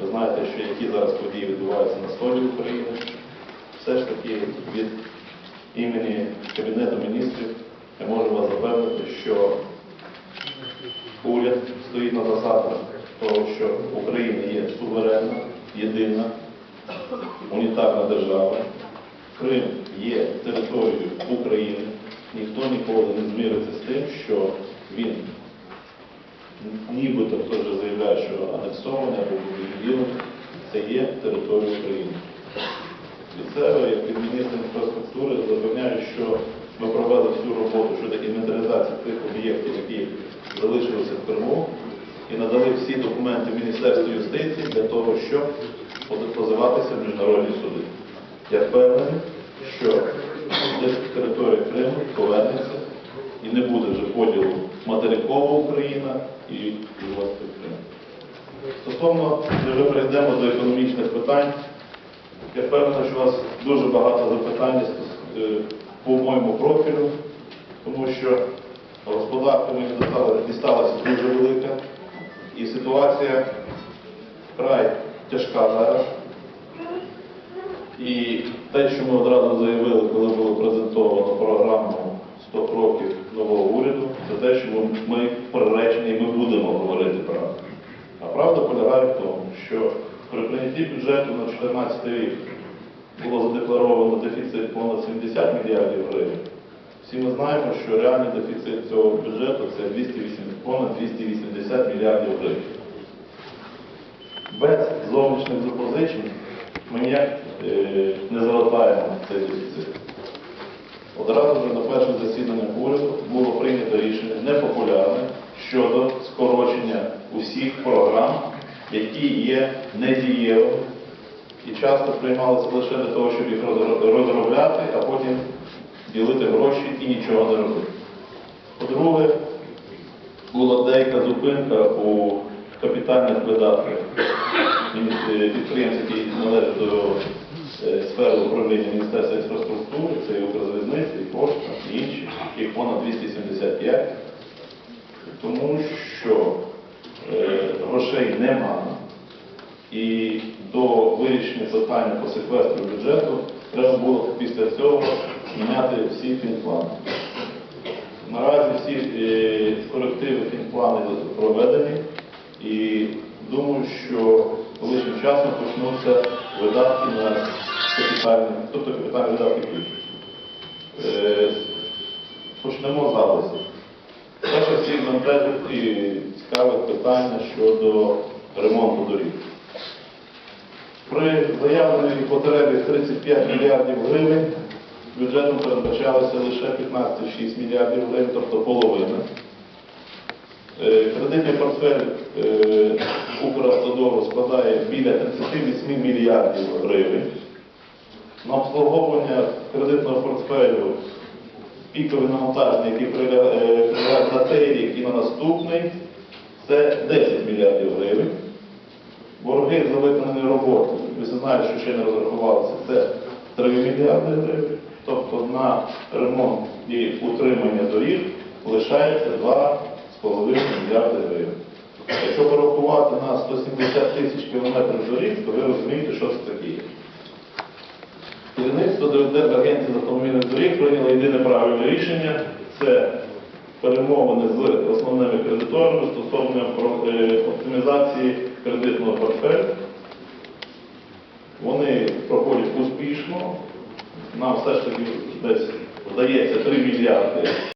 Ви знаєте, що які зараз події відбуваються на сході України. Все ж таки від імені Кабінету міністрів я можу вас запевнити, що уряд стоїть на засадах того, що Україна є суверенна, єдина, унітарна держава. Крим є територією України. Ніхто ніколи не зміриться з тим, що він нібито хтось вже заявляє, що анексований або відділений, це є територія України. Від себе, як від міністра інфраструктури, запевняю, що ми провели всю роботу щодо інвентаризації тих об'єктів, які залишилися в Криму, і надали всі документи Міністерству юстиції для того, щоб позиватися в міжнародні суди. Я впевнений, що територія Криму повернеться і не буде вже поділу материкова Україна і Львовський Крим. Стосовно, вже перейдемо до економічних питань. Я впевнений, що у вас дуже багато запитань е, по моєму профілю, тому що господарка мені дісталася дуже велика, і ситуація вкрай тяжка зараз. І те, що ми одразу заявили, коли було презентовано програму 100 кроків нового уряду, це те, що ми приречені і ми будемо говорити правду. А правда полягає в тому, що при прийнятті бюджету на 2014 рік було задекларовано дефіцит понад 70 мільярдів гривень. Всі ми знаємо, що реальний дефіцит цього бюджету це 280, понад 280 мільярдів гривень. Без зовнішніх запозичень ми ніяк е, не залатаємо цей дефіцит. Одразу вже на першому засіданні уряду було прийнято рішення непопулярне щодо скорочення усіх програм, які є недієвими і часто приймалися лише для того, щоб їх розробляти, а потім ділити гроші і нічого не робити. По-друге, була деяка зупинка у капітальних видатках підприємств, які належать до е, сфери управління Міністерства інфраструктури, це і Укрзалізниця, і Пошта, і інші, їх понад 275, тому що е, грошей немає. І до вирішення питання по секвестру бюджету треба було після цього міняти всі фінплани. Наразі всі е, корективи фінплани проведені і думаю, що ближчим часом почнуться видатки на капітальні, тобто капітальні видатки Почнемо з галузі. Перше всіх і цікавить питання щодо ремонту доріг. При заявленій потребі 35 мільярдів гривень бюджетом передбачалося лише 15,6 мільярдів гривень, тобто половина. Е, Кредитний портфель е, Укравтодору складає біля 38 мільярдів гривень. На обслуговування кредитного портфелю пікові навантаження, які приля- е, прилягають на цей рік і на наступний, це 10 мільярдів гривень. Борги за виконані роботи, ви знаєте, що ще не розрахувалися, це 3 мільярди гривень. Тобто на ремонт і утримання доріг лишається 2,5 мільярди гривень. Якщо порахувати на 170 тисяч кілометрів доріг, то ви розумієте, що це таке. Керівництво агенції з автомобільних доріг прийняло єдине правильне рішення це перемовини з основними кредиторами стосовно е, оптимізації кредитного портфелю. Вони проходять успішно. Нам все ж таки десь здається 3 мільярди